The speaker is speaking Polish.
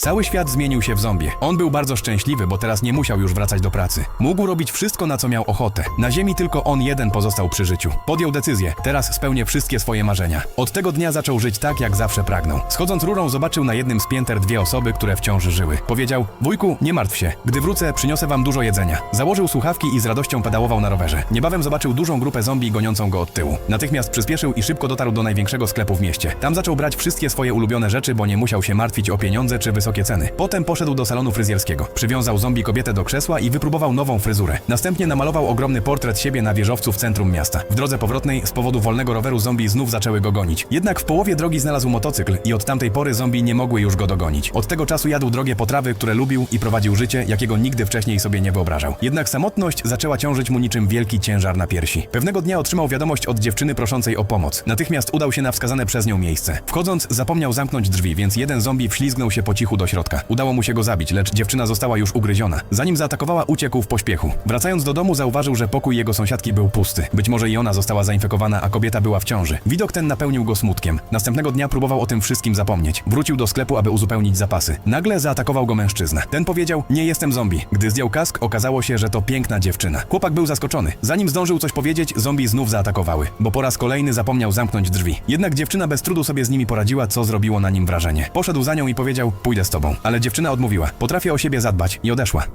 Cały świat zmienił się w zombie. On był bardzo szczęśliwy, bo teraz nie musiał już wracać do pracy. Mógł robić wszystko, na co miał ochotę. Na ziemi tylko on jeden pozostał przy życiu. Podjął decyzję, teraz spełnię wszystkie swoje marzenia. Od tego dnia zaczął żyć tak, jak zawsze pragnął. Schodząc rurą, zobaczył na jednym z pięter dwie osoby, które wciąż żyły. Powiedział: Wujku, nie martw się. Gdy wrócę, przyniosę wam dużo jedzenia. Założył słuchawki i z radością pedałował na rowerze. Niebawem zobaczył dużą grupę zombie goniącą go od tyłu. Natychmiast przyspieszył i szybko dotarł do największego sklepu w mieście. Tam zaczął brać wszystkie swoje ulubione rzeczy, bo nie musiał się martwić o pieniądze czy wysokie ceny. Potem poszedł do salonu fryzjerskiego. Przywiązał zombie kobietę do krzesła i wypróbował nową fryzurę. Następnie namalował ogromny portret siebie na wieżowcu w centrum miasta. W drodze powrotnej z powodu wolnego roweru zombie znów zaczęły go gonić. Jednak w połowie drogi znalazł motocykl i od tamtej pory zombie nie mogły już go dogonić. Od tego czasu jadł drogie potrawy, które lubił i prowadził życie, jakiego nigdy wcześniej sobie nie wyobrażał. Jednak samotność zaczęła ciążyć mu niczym wielki ciężar na piersi. Pewnego dnia otrzymał wiadomość od dziewczyny proszącej o pomoc. Natychmiast udał się na wskazane przez nią miejsce. Wchodząc, zapomniał zamknąć drzwi, więc jeden zombie wślizgnął się po cichu do środka. Udało mu się go zabić, lecz dziewczyna została już ugryziona. Zanim zaatakowała, uciekł w pośpiechu. Wracając do domu, zauważył, że pokój jego sąsiadki był pusty. Być może i ona została zainfekowana, a kobieta była w ciąży. Widok ten napełnił go smutkiem. Następnego dnia próbował o tym wszystkim zapomnieć. Wrócił do sklepu, aby uzupełnić zapasy. Nagle zaatakował go mężczyzna. Ten powiedział: Nie jestem zombie. Gdy zdjął kask, okazało się, że to piękna dziewczyna. Chłopak był zaskoczony. Zanim zdążył coś powiedzieć, zombie znów zaatakowały, bo po raz kolejny zapomniał zamknąć drzwi. Jednak dziewczyna bez trudu sobie z nimi poradziła, co zrobiło na nim wrażenie. Poszedł za nią i powiedział: Pójdę z tobą. Ale dziewczyna odmówiła. Potrafię o siebie zadbać i odeszła.